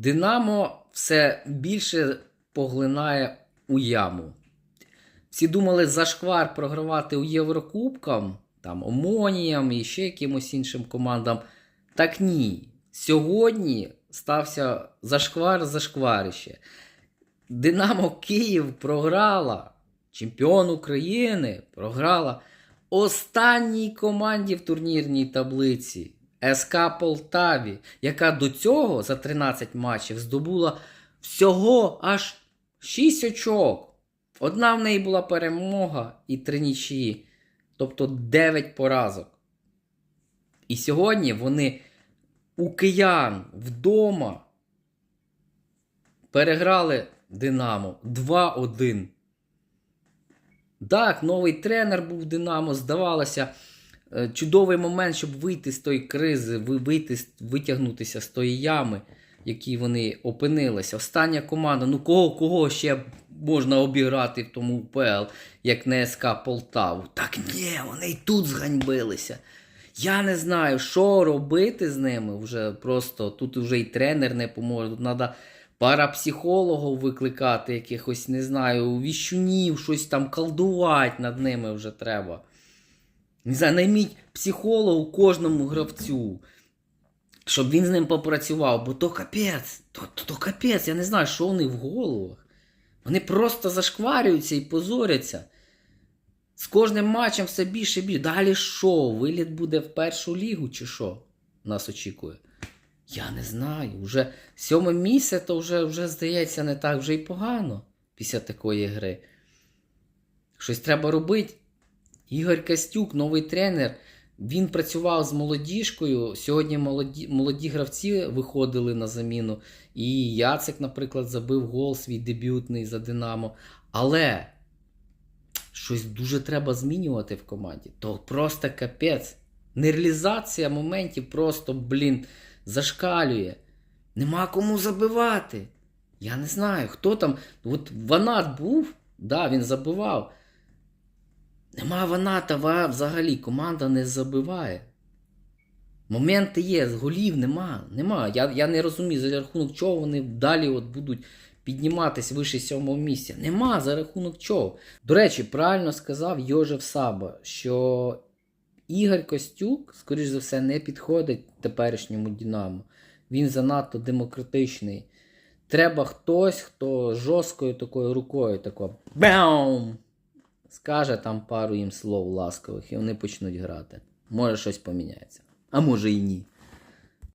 Динамо все більше поглинає у яму. Всі думали зашквар програвати у Єврокубкам, там Омоніям і ще якимось іншим командам. Так ні. Сьогодні стався зашквар зашкварище. Динамо Київ програла. Чемпіон України програла останній команді в турнірній таблиці СК Полтаві, яка до цього за 13 матчів здобула всього аж 6 очок. Одна в неї була перемога і три нічиї, тобто 9 поразок. І сьогодні вони у киян вдома переграли Динамо 2-1. Так, новий тренер був Динамо, здавалося, чудовий момент, щоб вийти з тої кризи, вийти, витягнутися з тої ями, в якій вони опинилися. Остання команда, ну кого, кого ще можна обіграти в тому УПЛ, як не СК Полтаву? Так ні, вони й тут зганьбилися. Я не знаю, що робити з ними вже просто. Тут вже і тренер не поможе. Тут треба парапсихологів викликати, якихось, не знаю, віщунів, щось там колдувати над ними вже треба. Не знаю, найміть психологу кожному гравцю, щоб він з ним попрацював, бо то капець, то, то, то капець, я не знаю, що вони в головах. Вони просто зашкварюються і позоряться. З кожним матчем все більше і більше. Далі що? Виліт буде в першу лігу чи що? Нас очікує. Я не знаю. Уже сьоме місце, то вже, вже здається не так вже й погано після такої гри. Щось треба робити. Ігор Костюк, новий тренер. Він працював з молодіжкою. Сьогодні молоді, молоді гравці виходили на заміну. І Яцик, наприклад, забив гол свій дебютний за Динамо. Але щось дуже треба змінювати в команді. То просто капець. Нереалізація моментів просто, блін, зашкалює. Нема кому забивати. Я не знаю, хто там. От Ванат був, да, він забивав. Нема Ваната ва- взагалі, команда не забиває. Моменти є, голів нема. нема. Я, я не розумію, за рахунок чого вони далі от будуть підніматись вище сьомого місця. Нема за рахунок чого. До речі, правильно сказав Йожев Саба, що Ігор Костюк, скоріш за все, не підходить теперішньому Динамо. Він занадто демократичний. Треба хтось, хто жорсткою такою рукою, тако баум, скаже там пару їм слов ласкових, і вони почнуть грати. Може щось поміняється. А може і ні.